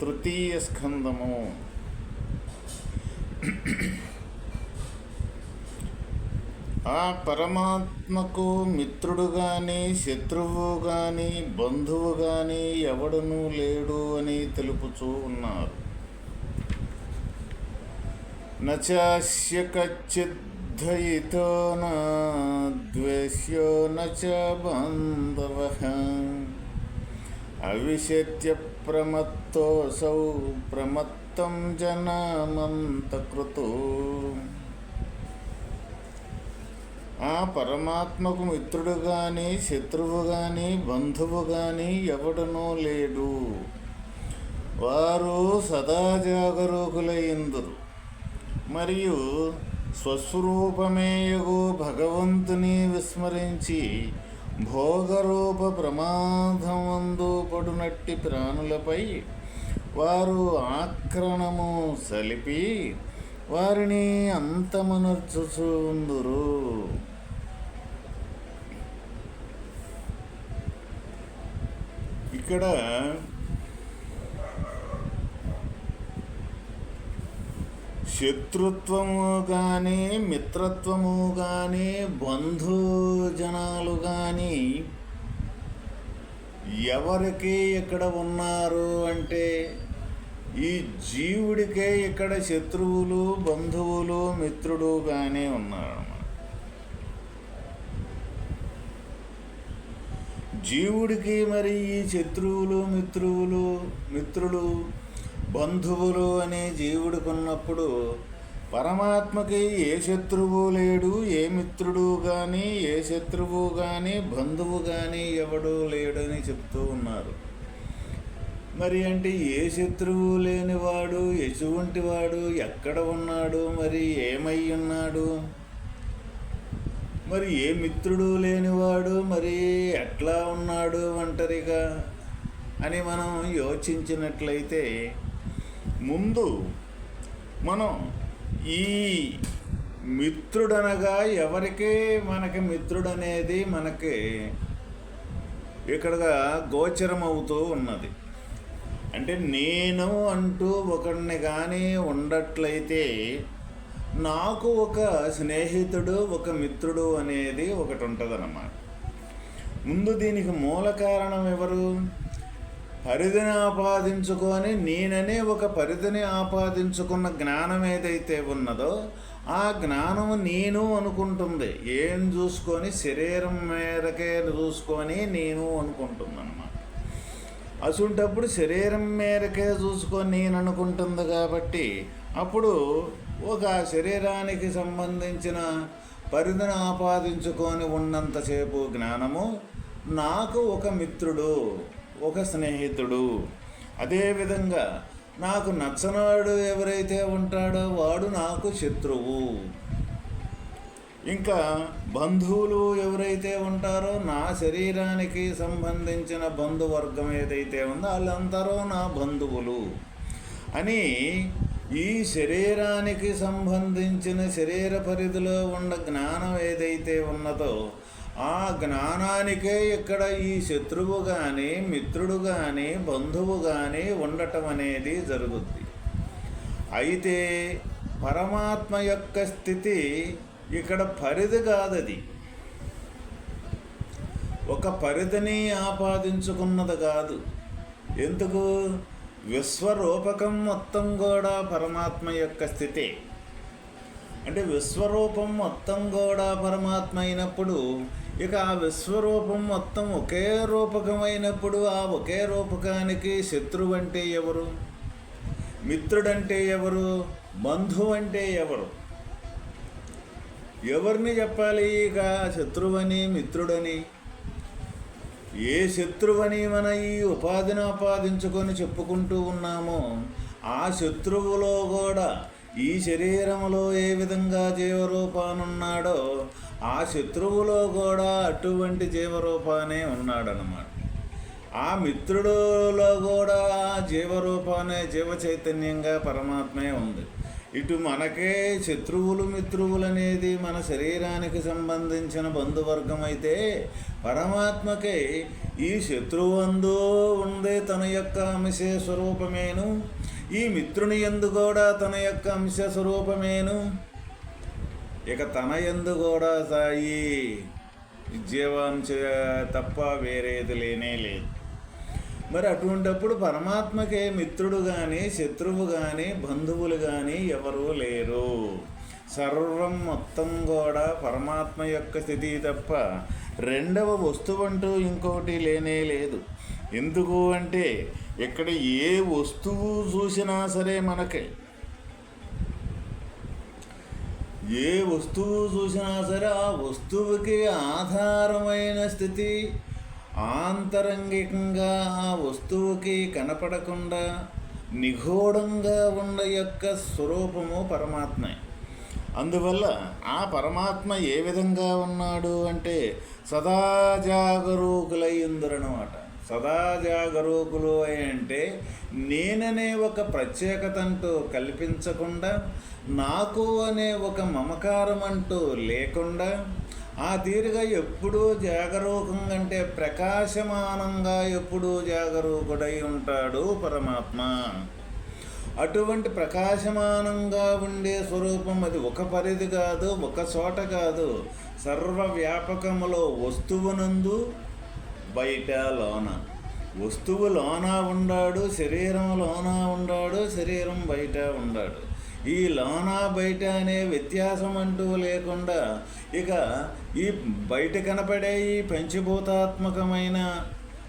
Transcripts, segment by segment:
తృతీయ స్కందము. ఆ పరమాత్మకు మిత్రుడు కానీ శత్రువు కానీ బంధువు కానీ ఎవడనూ లేడు అని తెలుపుచూ ఉన్నారు. నచాస్య కచ్చిద్ధయితో నా ద్వేష్యో నచ బాంధవ. అవిశత్య ప్రమత్తోసౌ ప్రమత్తం జనమంతకృతో ఆ పరమాత్మకు మిత్రుడు కానీ శత్రువు కానీ బంధువు కానీ ఎవడనో లేడు. వారు సదా జాగరూకులయ్యందురు మరియు స్వస్వరూపమేయగు భగవంతుని విస్మరించి భోగరూప ప్రమాదమందు పడునట్టి ప్రాణులపై వారు ఆక్రణము సలిపి వారిని అంతమనర్చుచుందురు. ఇక్కడ శత్రుత్వము కానీ మిత్రత్వము కానీ బంధుజనాలు కానీ ఎవరికి ఇక్కడ ఉన్నారు అంటే ఈ జీవుడికే ఇక్కడ శత్రువులు బంధువులు మిత్రుడు కానీ ఉన్నారు. జీవుడికి మరి ఈ శత్రువులు మిత్రువులు మిత్రులు బంధువులు అనే జీవుడికి ఉన్నప్పుడు పరమాత్మకి ఏ శత్రువు లేడు ఏ మిత్రుడు కానీ ఏ శత్రువు కానీ బంధువు కానీ ఎవడు లేడని చెప్తూ ఉన్నారు. మరి అంటే ఏ శత్రువు లేనివాడు ఎటువంటి వాడు ఎక్కడ ఉన్నాడు మరి ఏమై ఉన్నాడు? మరి ఏ మిత్రుడు లేనివాడు మరి ఎట్లా ఉన్నాడు ఒంటరిగా? అని మనం యోచించినట్లయితే ముందు మనం ఈ మిత్రుడనగా ఎవరికి మనకి మిత్రుడనేది మనకి ఇక్కడగా గోచరమవుతూ ఉన్నది. అంటే నేను అంటూ ఒకడిని కానీ ఉండట్లయితే నాకు ఒక స్నేహితుడు ఒక మిత్రుడు అనేది ఒకటి ఉంటుందన్నమాట ముందు దీనికి మూల కారణం ఎవరు? పరిధిని ఆపాదించుకొని నేననే ఒక పరిధిని ఆపాదించుకున్న జ్ఞానం ఏదైతే ఉన్నదో ఆ జ్ఞానం నేను అనుకుంటుంది. ఏం చూసుకొని శరీరం మేరకే చూసుకొని నేను అనుకుంటుంది అనమాట అసుంటప్పుడు శరీరం మేరకే చూసుకొని నేను అనుకుంటుంది కాబట్టి అప్పుడు ఒక శరీరానికి సంబంధించిన పరిధిని ఆపాదించుకొని ఉన్నంతసేపు జ్ఞానము నాకు ఒక మిత్రుడు. ఒక స్నేహితుడు. అదేవిధంగా నాకు నచ్చనాడు ఎవరైతే ఉంటాడో వాడు నాకు శత్రువు. ఇంకా బంధువులు ఎవరైతే ఉంటారో నా శరీరానికి సంబంధించిన బంధువర్గం ఏదైతే ఉందో వాళ్ళందరూ నా బంధువులు. అని ఈ శరీరానికి సంబంధించిన శరీర పరిధిలో ఉన్న జ్ఞానం ఏదైతే ఉన్నదో ఆ జ్ఞానానికే ఇక్కడ ఈ శత్రువు కానీ మిత్రుడు కానీ బంధువు కానీ ఉండటం అనేది జరుగుద్ది. అయితే పరమాత్మ యొక్క స్థితి ఇక్కడ పరిధి కాదది. ఒక పరిధిని ఆపాదించుకున్నది కాదు. ఎందుకు? విశ్వరూపకం మొత్తం కూడా పరమాత్మ యొక్క స్థితి. అంటే విశ్వరూపం మొత్తం కూడా పరమాత్మ అయినప్పుడు ఇక ఆ విశ్వరూపం మొత్తం ఒకే రూపకమైనప్పుడు ఆ ఒకే రూపకానికి శత్రువు అంటే ఎవరు? మిత్రుడంటే ఎవరు? బంధువు అంటే ఎవరు? ఎవరిని చెప్పాలి ఇక శత్రువని మిత్రుడని? ఏ శత్రువని మన ఈ ఉపాధిని ఆపాదించుకొని చెప్పుకుంటూ ఉన్నామో ఆ శత్రువులో కూడా ఈ శరీరంలో ఏ విధంగా జీవరూపానున్నాడో ఆ శత్రువులో కూడా అటువంటి జీవరూపానే ఉన్నాడనమాట ఆ మిత్రుడులో కూడా జీవరూపానే జీవ చైతన్యంగా పరమాత్మే ఉంది. ఇటు మనకే శత్రువులు మిత్రువులు అనేది మన శరీరానికి సంబంధించిన బంధువర్గం అయితే పరమాత్మకే ఈ శత్రువందు ఉండే తన యొక్క అంశ స్వరూపమేను. ఈ మిత్రుని ఎందు కూడా తన యొక్క అంశ స్వరూపమేను. ఇక తన ఎందు కూడా సాయి జీవాంశ తప్ప వేరేది లేనే లేదు. మరి అటువంటప్పుడు పరమాత్మకే మిత్రుడు కానీ శత్రువు కానీ బంధువులు కానీ ఎవరూ లేరు. సర్వం మొత్తం కూడా పరమాత్మ యొక్క స్థితి తప్ప రెండవ వస్తువు అంటూ ఇంకోటి లేనే లేదు. ఎందుకు అంటే ఇక్కడ ఏ వస్తువు చూసినా సరే మనకి. ఏ వస్తువు చూసినా సరే ఆ వస్తువుకి ఆధారమైన స్థితి ఆంతరంగికంగా ఆ వస్తువుకి కనపడకుండా నిగూఢంగా ఉన్న యొక్క స్వరూపము పరమాత్మే. అందువల్ల ఆ పరమాత్మ ఏ విధంగా ఉన్నాడు అంటే సదా జాగరూకులై ఉందరనమాట సదా జాగరూకులు అంటే నేననే ఒక ప్రత్యేకతంటూ కల్పించకుండా నాకు అనే ఒక మమకారం అంటూ లేకుండా ఆ తీరుగా ఎప్పుడూ జాగరూకం అంటే ప్రకాశమానంగా ఎప్పుడూ జాగరూకుడై ఉంటాడు పరమాత్మ. అటువంటి ప్రకాశమానంగా ఉండే స్వరూపం అది ఒక పరిధి కాదు ఒక చోట కాదు. సర్వవ్యాపకములో వస్తువునందు బయట లోన. వస్తువు లోన ఉండాడు శరీరం లోన ఉండాడు శరీరం బయట ఉండాడు. ఈ లోన బయట అనే వ్యత్యాసం అంటూ లేకుండా ఇక ఈ బయట కనపడే ఈ పంచభూతాత్మకమైన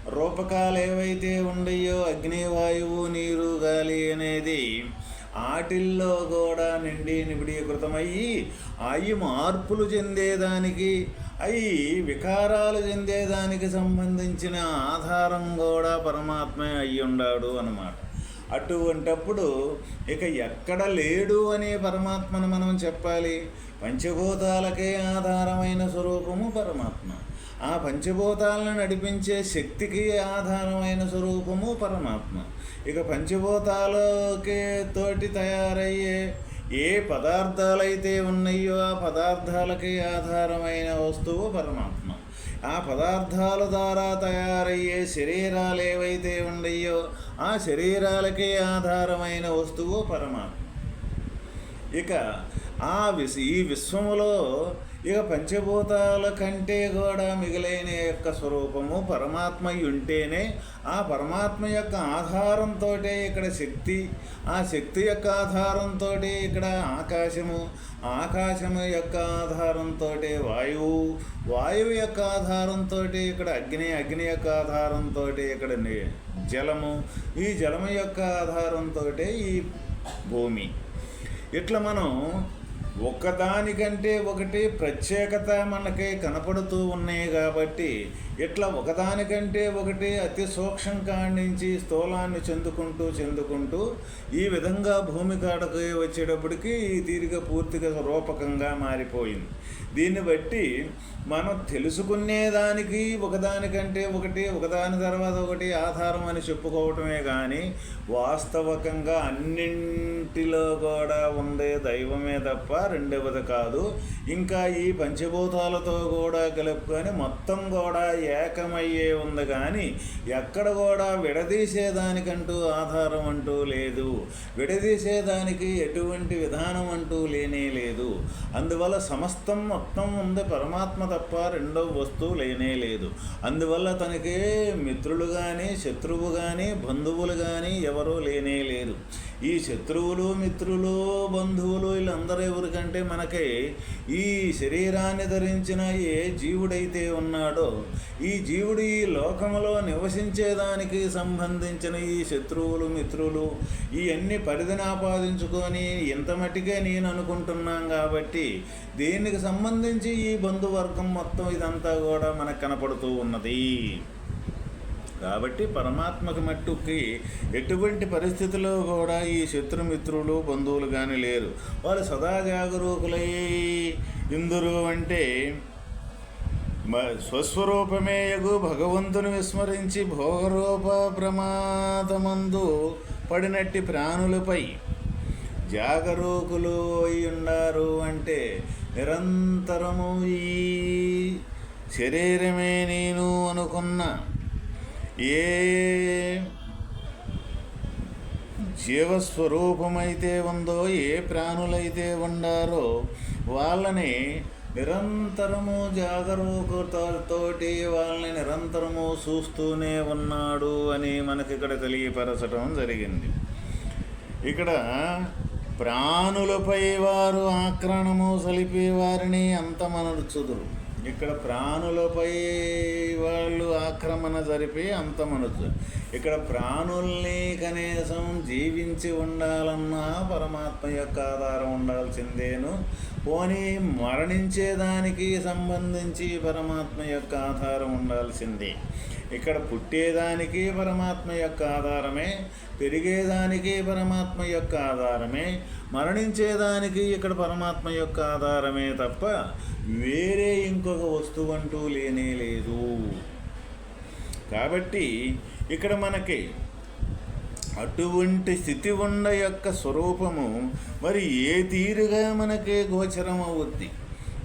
రూపకాలు ఏవైతే ఉండయో అగ్నివాయువు నీరు గాలి అనేది ఆటిల్లో కూడా నిండి నిబిడీకృతమయ్యి అవి మార్పులు చెందేదానికి అవి వికారాలు చెందేదానికి సంబంధించిన ఆధారం కూడా పరమాత్మే అయ్యుండాడు అన్నమాట. అటువంటప్పుడు ఇక ఎక్కడ లేడు అనే పరమాత్మను మనం చెప్పాలి. పంచభూతాలకే ఆధారమైన స్వరూపము పరమాత్మ. ఆ పంచభూతాలను నడిపించే శక్తికి ఆధారమైన స్వరూపము పరమాత్మ. ఇక పంచభూతాలకే తోటి తయారయ్యే ఏ పదార్థాలైతే ఉన్నాయో ఆ పదార్థాలకి ఆధారమైన వస్తువు పరమాత్మ. ఆ పదార్థాల ద్వారా తయారయ్యే శరీరాలు ఏవైతే ఉన్నాయో ఆ శరీరాలకే ఆధారమైన వస్తువు పరమాత్మ. ఇక ఆ విశ్ ఈ విశ్వములో ఇక పంచభూతాల కంటే కూడా మిగిలిన యొక్క స్వరూపము పరమాత్మ ఉంటేనే ఆ పరమాత్మ యొక్క ఆధారంతో ఇక్కడ శక్తి ఆ శక్తి యొక్క ఆధారంతో ఇక్కడ ఆకాశము ఆకాశము యొక్క ఆధారంతో వాయువు వాయువు యొక్క ఆధారంతో ఇక్కడ అగ్ని అగ్ని యొక్క ఆధారంతో ఇక్కడ జలము ఈ జలము యొక్క ఆధారంతో ఈ భూమి. ఇట్లా మనం ఒకదానికంటే ఒకటి ప్రత్యేకత మనకి కనపడుతూ ఉన్నాయి కాబట్టి ఇట్లా ఒకదానికంటే ఒకటి అతి సూక్ష్మం కాడి స్థూలాన్ని చెందుకుంటూ చెందుకుంటూ ఈ విధంగా భూమి కాడకు వచ్చేటప్పటికి ఈ తీరిక పూర్తిగా రూపకంగా మారిపోయింది. దీన్ని బట్టి మనం తెలుసుకునేదానికి ఒకదానికంటే ఒకటి ఒకదాని తర్వాత ఒకటి ఆధారం అని చెప్పుకోవటమే కానీ వాస్తవకంగా అన్నింటిలో కూడా ఉండే దైవమే తప్ప రెండవది కాదు. ఇంకా ఈ పంచభూతాలతో కూడా కలుపుకొని మొత్తం కూడా ఏకమయ్యే ఉంది కానీ ఎక్కడ కూడా విడదీసేదానికంటూ ఆధారం అంటూ లేదు. విడదీసేదానికి ఎటువంటి విధానం అంటూ లేనే లేదు. అందువల్ల సమస్తం మొత్తం ఉంది. పరమాత్మ తప్ప రెండో వస్తువు లేనే లేదు. అందువల్ల తనకి మిత్రులు కానీ శత్రువు కానీ బంధువులు కానీ ఎవరూ లేనే లేరు. ఈ శత్రువులు మిత్రులు బంధువులు వీళ్ళందరూ ఎవరికంటే మనకి ఈ శరీరాన్ని ధరించిన ఏ జీవుడైతే ఉన్నాడో ఈ జీవుడు ఈ లోకంలో నివసించేదానికి సంబంధించిన ఈ శత్రువులు మిత్రులు ఇవన్నీ పరిధిని ఆపాదించుకొని ఇంత మట్టికే నేను అనుకుంటున్నాం కాబట్టి దీనికి సంబంధించి ఈ బంధువర్గం మొత్తం ఇదంతా కూడా మనకు కనపడుతూ ఉన్నది. కాబట్టి పరమాత్మకు మట్టుకి ఎటువంటి పరిస్థితిలో కూడా ఈ శత్రుమిత్రులు బంధువులు కానీ లేరు. వాళ్ళు సదా జాగరూకులై ఇందురు అంటే స్వస్వరూపమేయగు స్వస్వరూపమే యగు భగవంతుని విస్మరించి భోగరూప ప్రమాదమందు పడినట్టి ప్రాణులపై జాగరూకులు అయి ఉన్నారు అంటే నిరంతరము ఈ శరీరమే నేను అనుకున్న. ఏ జీవస్వరూపమైతే ఉందో ఏ ప్రాణులైతే ఉండారో వాళ్ళని నిరంతరము జాగరూకతతోటి వాళ్ళని నిరంతరము చూస్తూనే ఉన్నాడు అని మనకి ఇక్కడ తెలియపరచడం జరిగింది. ఇక్కడ ప్రాణులపై వారు ఆక్రమణము సలిపే వారిని అంతమనర్చుదురు ఇక్కడ ప్రాణులపై వాళ్ళు ఆక్రమణ జరిపి అంతమనొచ్చు. ఇక్కడ ప్రాణుల్ని కనీసం జీవించి ఉండాలన్నా పరమాత్మ యొక్క ఆధారం ఉండాల్సిందేను. పోనీ మరణించేదానికి సంబంధించి పరమాత్మ యొక్క ఆధారం ఉండాల్సిందే. ఇక్కడ పుట్టేదానికి పరమాత్మ యొక్క ఆధారమే పెరిగేదానికి పరమాత్మ యొక్క ఆధారమే మరణించేదానికి ఇక్కడ పరమాత్మ యొక్క ఆధారమే తప్ప వేరే ఇంకొక వస్తువు అంటూ లేనే లేదు. కాబట్టి ఇక్కడ మనకి అటువంటి స్థితి ఉండ యొక్క స్వరూపము మరి ఏ తీరుగా మనకే గోచరం అవుద్ది?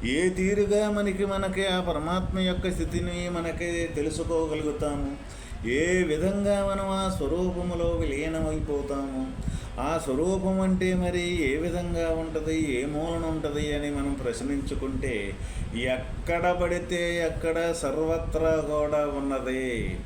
ఏ తీరుగా మనకి మనకి ఆ పరమాత్మ యొక్క స్థితిని మనకి తెలుసుకోగలుగుతాము? ఏ విధంగా మనం ఆ స్వరూపములో విలీనమైపోతాము? ఆ స్వరూపం అంటే మరి ఏ విధంగా ఉంటుంది? ఏ మూలన ఉంటుంది అని మనం ప్రశ్నించుకుంటే ఎక్కడ పడితే ఎక్కడ సర్వత్రా కూడా ఉన్నది.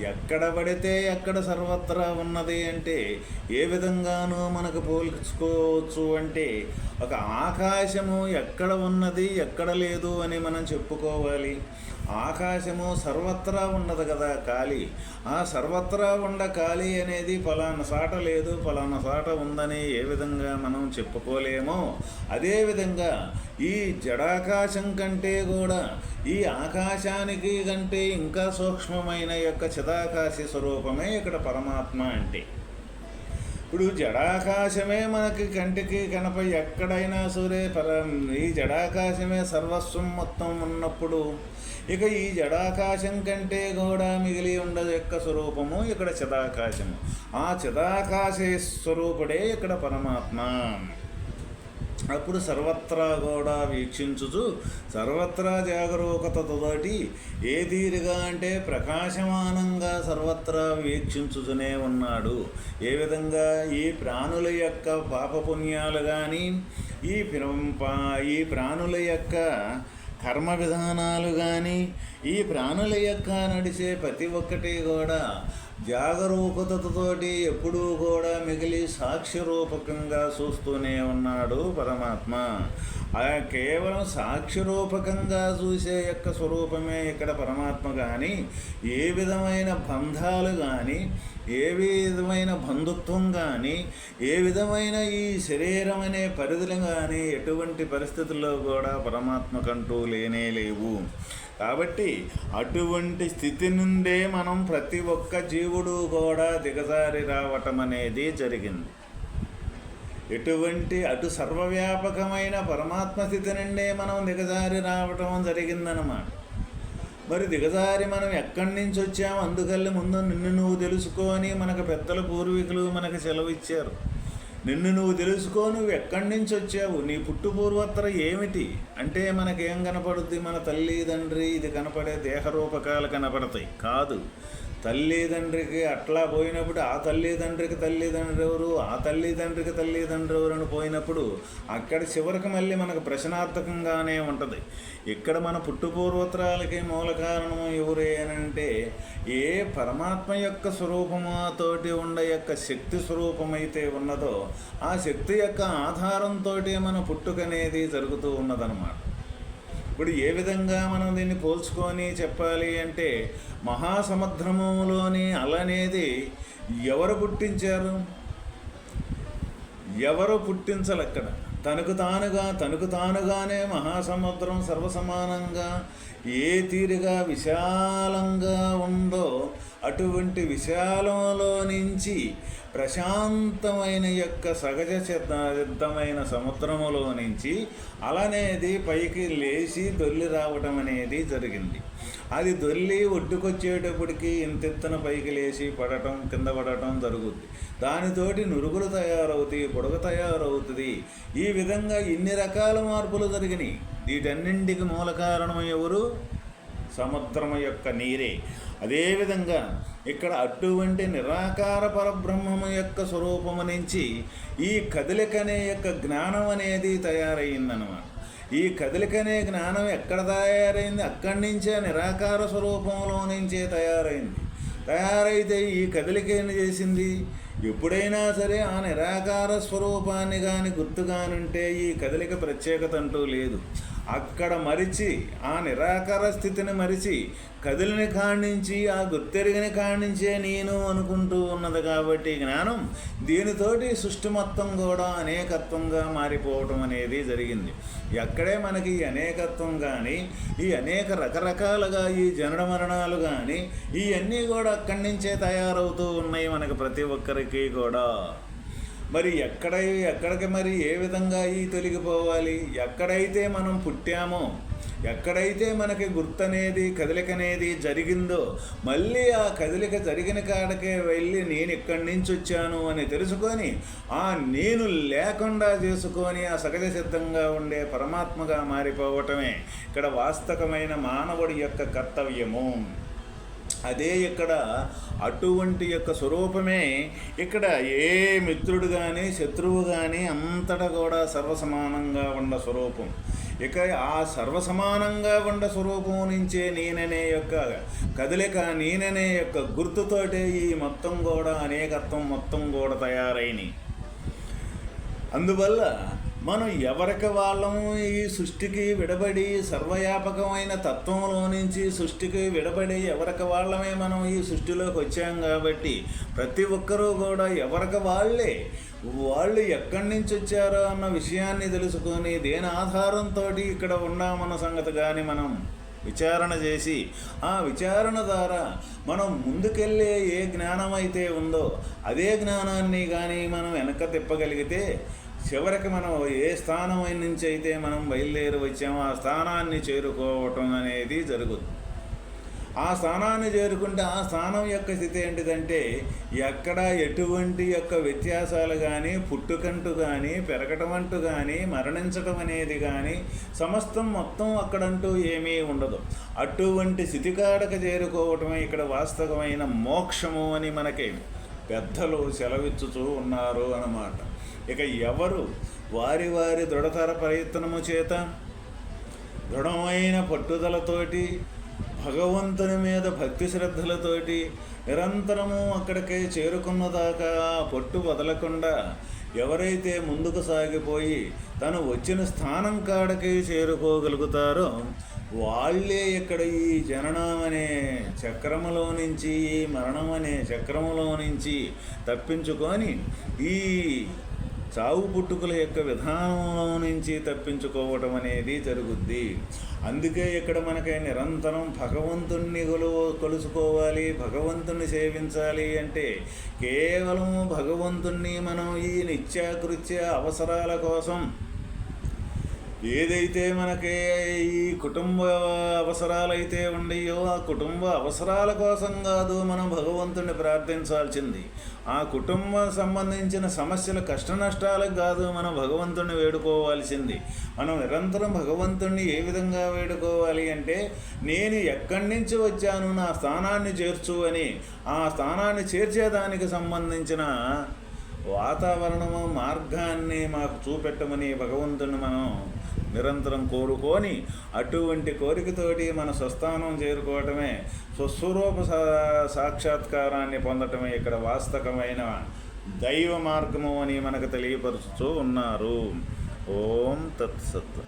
ఎక్కడ పడితే ఎక్కడ సర్వత్రా ఉన్నది అంటే ఏ విధంగానూ మనకు పోల్చుకోవచ్చు అంటే ఒక ఆకాశము ఎక్కడ ఉన్నది ఎక్కడ లేదు అని మనం చెప్పుకోవాలి. ఆకాశము సర్వత్రా ఉన్నది కదా ఖాళీ ఆ సర్వత్రా ఉండ ఖాళీ అనేది ఫలానా సాట లేదు ఫలానా సాట ఉందని ఏ విధంగా మనం చెప్పుకోలేమో అదేవిధంగా ఈ జడాకాశం కంటే కూడా ఈ ఆకాశానికి కంటే ఇంకా సూక్ష్మమైన యొక్క చిదాకాశి స్వరూపమే ఇక్కడ పరమాత్మ అంటే. ఇప్పుడు జడాకాశమే మనకి కంటికి కనప ఎక్కడైనా సూరే పర ఈ జడాకాశమే సర్వస్వం మొత్తం ఉన్నప్పుడు ఇక ఈ జడాకాశం కంటే కూడా మిగిలి ఉండదు యొక్క స్వరూపము ఇక్కడ చిదాకాశము. ఆ చిదాకాశ స్వరూపుడే ఇక్కడ పరమాత్మ. అప్పుడు సర్వత్రా కూడా వీక్షించుచు సర్వత్రా జాగరూకతతోటి ఏ తీరుగా అంటే ప్రకాశమానంగా సర్వత్రా వీక్షించుతూనే ఉన్నాడు. ఏ విధంగా ఈ ప్రాణుల యొక్క పాపపుణ్యాలు కానీ ఈ ప్ర- ఈ ప్రాణుల యొక్క కర్మ విధానాలు కానీ ఈ ప్రాణుల యొక్క నడిచే ప్రతి ఒక్కటి కూడా జాగరూకతతోటి ఎప్పుడూ కూడా మిగిలి సాక్షి రూపకంగా చూస్తూనే ఉన్నాడు పరమాత్మ. ఆ కేవలం సాక్షి రూపకంగా చూసే యొక్క స్వరూపమే ఇక్కడ పరమాత్మ కానీ ఏ విధమైన బంధాలు కానీ ఏ విధమైన బంధుత్వం కానీ ఏ విధమైన ఈ శరీరం అనే పరిధులు కానీ ఎటువంటి పరిస్థితుల్లో కూడా పరమాత్మకంటూ లేనే లేవు. కాబట్టి అటువంటి స్థితి నుండే మనం ప్రతి ఒక్క జీవుడు కూడా దిగజారి రావటం అనేది జరిగింది. ఎటువంటి అటు సర్వవ్యాపకమైన పరమాత్మ స్థితి నుండే మనం దిగజారి రావటం జరిగిందనమాట మరి దిగజారి మనం ఎక్కడి నుంచి వచ్చాము? అందుకల్లి ముందు నిన్ను నువ్వు తెలుసుకొని మనకు పెద్దల పూర్వీకులు మనకు సెలవు ఇచ్చారు. నిన్ను నువ్వు తెలుసుకో నువ్వు ఎక్కడి నుంచి వచ్చావు? నీ పుట్టు పూర్వత్తర ఏమిటి? అంటే మనకేం కనపడుద్ది? మన తల్లి తండ్రి ఇది కనపడే దేహరూపకాలు కనపడతాయి. కాదు. తల్లిదండ్రికి అట్లా పోయినప్పుడు ఆ తల్లిదండ్రికి తల్లిదండ్రి ఎవరు ఆ తల్లిదండ్రికి తల్లిదండ్రి ఎవరు అని పోయినప్పుడు అక్కడ చివరికి మళ్ళీ మనకు ప్రశ్నార్థకంగానే ఉంటుంది. ఇక్కడ మన పుట్టుపూర్వోత్తరాలకి మూల కారణం ఎవరు అంటే ఏ పరమాత్మ యొక్క స్వరూపమాతోటి ఉండ యొక్క శక్తి స్వరూపమైతే ఉన్నదో ఆ శక్తి యొక్క ఆధారంతో మన పుట్టుకనేది జరుగుతూ ఉన్నదన్నమాట. ఇప్పుడు ఏ విధంగా మనం దీన్ని పోల్చుకొని చెప్పాలి అంటే మహాసముద్రములోని అలనేది ఎవరు పుట్టించారు? ఎవరు పుట్టించాలి అక్కడ? తనకు తానుగా తనకు తానుగానే మహాసముద్రం సర్వసమానంగా ఏ తీరుగా విశాలంగా ఉందో అటువంటి విశాలంలో నుంచి ప్రశాంతమైన యొక్క సహజ సిద్ధమైన సముద్రములో నుంచి అలనేది పైకి లేచి దొల్లి రావటం అనేది జరిగింది. అది దొల్లి ఒడ్డుకొచ్చేటప్పటికి ఇంతెత్తున పైకి లేచి పడటం కింద పడటం జరుగుద్ది. దానితోటి నురుగులు తయారవుతాయి పొడగ తయారవుతుంది. ఈ విధంగా ఇన్ని రకాల మార్పులు జరిగినాయి. వీటన్నింటికి మూల కారణం ఎవరు? సముద్రం యొక్క నీరే. అదేవిధంగా ఇక్కడ అటువంటి నిరాకార పరబ్రహ్మము యొక్క స్వరూపము నుంచి ఈ కదలిక అనే యొక్క జ్ఞానం అనేది తయారయ్యిందనమాట ఈ కదలిక అనే జ్ఞానం ఎక్కడ తయారైంది? అక్కడి నుంచే నిరాకార స్వరూపంలో నుంచే తయారైంది. తయారైతే ఈ కదలిక ఏం చేసింది? ఎప్పుడైనా సరే ఆ నిరాకార స్వరూపాన్ని కానీ గుర్తుగానుంటే ఈ కదలిక ప్రత్యేకత అంటూ లేదు. అక్కడ మరిచి ఆ నిరాకార స్థితిని మరిచి కదిలిని కాణించి ఆ గుర్తెరిగిన కాణించే నేను అనుకుంటూ ఉన్నది కాబట్టి జ్ఞానం దీనితోటి సృష్టి మొత్తం కూడా అనేకత్వంగా మారిపోవటం అనేది జరిగింది. ఎక్కడే మనకి ఈ అనేకత్వం కానీ ఈ అనేక రకరకాలుగా ఈ జనన మరణాలు కానీ ఇవన్నీ కూడా అక్కడి నుంచే తయారవుతూ ఉన్నాయి మనకు ప్రతి ఒక్కరికి కూడా. మరి ఎక్కడ ఎక్కడికి మరి ఏ విధంగా ఈ తొలగిపోవాలి ఎక్కడైతే మనం పుట్టామో ఎక్కడైతే మనకి గుర్తనేది కదలిక అనేది జరిగిందో మళ్ళీ ఆ కదలిక జరిగిన కాడకే వెళ్ళి నేను ఇక్కడి నుంచి వచ్చాను అని తెలుసుకొని ఆ నేను లేకుండా చేసుకొని ఆ సహజ సిద్ధంగా ఉండే పరమాత్మగా మారిపోవటమే ఇక్కడ వాస్తవమైన మానవుడి యొక్క కర్తవ్యము. అదే ఇక్కడ అటువంటి యొక్క స్వరూపమే ఇక్కడ ఏ మిత్రుడు కానీ శత్రువు కానీ అంతటా కూడా సర్వసమానంగా ఉన్న స్వరూపం. ఇక ఆ సర్వసమానంగా ఉన్న స్వరూపం నుంచే నేననే యొక్క కదలిక నేననే యొక్క గుర్తుతోటే ఈ మొత్తం కూడా అనేకత్వం మొత్తం కూడా తయారైనవి అందువల్ల మనం ఎవరికి వాళ్ళము ఈ సృష్టికి విడబడి సర్వవ్యాపకమైన తత్వంలో నుంచి సృష్టికి విడబడి ఎవరికి వాళ్ళమే మనం ఈ సృష్టిలోకి వచ్చాం కాబట్టి ప్రతి ఒక్కరూ కూడా ఎవరికి వాళ్ళే? వాళ్ళు ఎక్కడి నుంచి వచ్చారో అన్న విషయాన్ని తెలుసుకొని దేని ఆధారంతో ఇక్కడ ఉన్నామన్న సంగతి కానీ మనం విచారణ చేసి ఆ విచారణ ద్వారా మనం ముందుకెళ్ళే ఏ జ్ఞానం అయితే ఉందో అదే జ్ఞానాన్ని కానీ మనం వెనక తిప్పగలిగితే చివరికి మనం ఏ స్థానం నుంచి అయితే మనం బయలుదేరి వచ్చామో ఆ స్థానాన్ని చేరుకోవటం అనేది జరుగుతుంది. ఆ స్థానాన్ని చేరుకుంటే ఆ స్థానం యొక్క స్థితి ఏంటిదంటే ఎక్కడ ఎటువంటి యొక్క వ్యత్యాసాలు కానీ పుట్టుకంటూ కానీ పెరగటం అంటూ కానీ మరణించటం అనేది కానీ సమస్తం మొత్తం అక్కడంటూ ఏమీ ఉండదు. అటువంటి స్థితికాడక చేరుకోవటమే ఇక్కడ వాస్తవమైన మోక్షము అని మనకి పెద్దలు సెలవిచ్చుతూ ఉన్నారు అన్నమాట. ఇక ఎవరు? వారి వారి దృఢతర ప్రయత్నము చేత దృఢమైన పట్టుదలతోటి భగవంతుని మీద భక్తి శ్రద్ధలతోటి నిరంతరము అక్కడికే చేరుకున్నదాకా పట్టు వదలకుండా ఎవరైతే ముందుకు సాగిపోయి తను వచ్చిన స్థానం కాడకి చేరుకోగలుగుతారో వాళ్ళే ఇక్కడ ఈ జననం అనే చక్రములో నుంచి మరణం అనే చక్రములో నుంచి తప్పించుకొని ఈ చావు పుట్టుకల యొక్క విధానంలో నుంచి తప్పించుకోవటం అనేది జరుగుద్ది. అందుకే ఇక్కడ మనకి నిరంతరం భగవంతుణ్ణి కొలు కలుసుకోవాలి భగవంతుణ్ణి సేవించాలి అంటే కేవలం భగవంతుణ్ణి మనం ఈ నిత్యాకృత్య అవసరాల కోసం ఏదైతే మనకి ఈ కుటుంబ అవసరాలైతే ఉండయో ఆ కుటుంబ అవసరాల కోసం కాదు మనం భగవంతుని ప్రార్థించాల్సింది. ఆ కుటుంబం సంబంధించిన సమస్యల కష్ట నష్టాలకు కాదు మనం భగవంతుని వేడుకోవాల్సింది. మనం నిరంతరం భగవంతుణ్ణి ఏ విధంగా వేడుకోవాలి అంటే నేను ఎక్కడి నుంచి వచ్చాను నా స్థానాన్ని చేర్చు అని. ఆ స్థానాన్ని చేర్చేదానికి సంబంధించిన వాతావరణము మార్గాన్ని మాకు చూపెట్టమని భగవంతుని మనం నిరంతరం కోరుకొని అటువంటి కోరికతోటి మన స్వస్థానం చేరుకోవటమే స్వస్వరూప సాక్షాత్కారాన్ని పొందటమే ఇక్కడ వాస్తవమైన దైవ మార్గము అని మనకు తెలియపరుచుతూ ఉన్నారు. ఓం తత్సత్